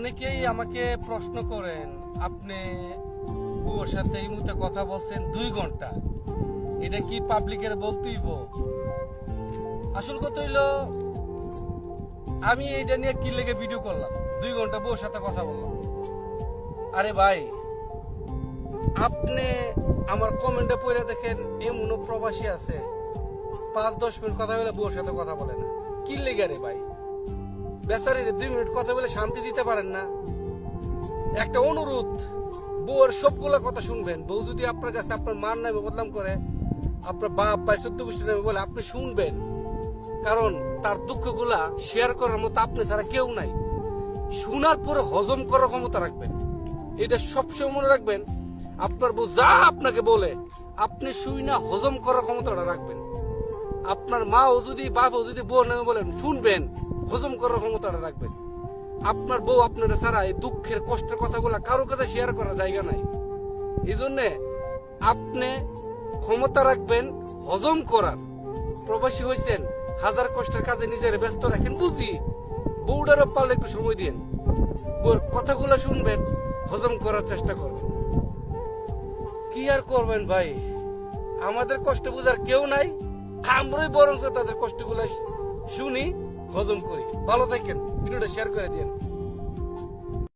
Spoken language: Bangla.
অনেকেই আমাকে প্রশ্ন করেন, আপনি বউর সাথে এই মুহূর্তে কথা বলছেন দুই ঘণ্টা, এটা কি পাবলিকের বলতেইব আসল কথা হইল, আমি এইটা নিয়ে কি লেগে ভিডিও করলাম? দুই ঘণ্টা বউর সাথে কথা বললাম। আরে ভাই, আপনি আমার কমেন্টে পড়ে দেখেন, এমনও প্রবাসী আছে, পাঁচ দশ মিনিট কথা বলে বউর সাথে কথা বলে না। কি লেগে রে ভাই? বেচারি দুই মিনিট কথা বলে শান্তি দিতে পারেন না। একটা অনুরোধ, বউয়ের সবগুলো কথা শুনবেন। বউ যদি আপনার কাছে আপনার মার নামে বদনাম করে, আপনার বাপ বা চোদ্দ গোষ্ঠী নামে বলে আপনি শুনবেন। কারণ তার দুঃখগুলা শেয়ার করার মতো আপনি ছাড়া কেউ নাই। শোনার পরে হজম করার ক্ষমতা রাখবেন। এটা সবসময় মনে রাখবেন, আপনার বউ যা আপনাকে বলে, আপনি শুই না হজম করার ক্ষমতাটা রাখবেন। আপনার মাও যদি, বাপও যদি বউ নামে বলেন, শুনবেন। হজম করার ক্ষমতাটা রাখবেন। আপনার বউ আপনার ছাড়া এই দুঃখের, কষ্টের কথাগুলো কারও কাছে শেয়ার করার জায়গা নাই। এই জন্যে আপনি ক্ষমতা রাখবেন, হজম করার। প্রবাসী হয়েছেন হাজার কষ্টের কাজে নিজের ব্যস্ত রাখেন, বুঝি? বউডারও পারলে একটু সময় দিন ওর কথাগুলো শুনবেন, হজম করার চেষ্টা করবেন। কি আর করবেন ভাই? আমাদের কষ্ট বুঝার কেউ নাই, আমরাই বরং তাদের কষ্টগুলো শুনি। হজম করি। ভালো থাকেন। ভিডিওটা শেয়ার করে দিন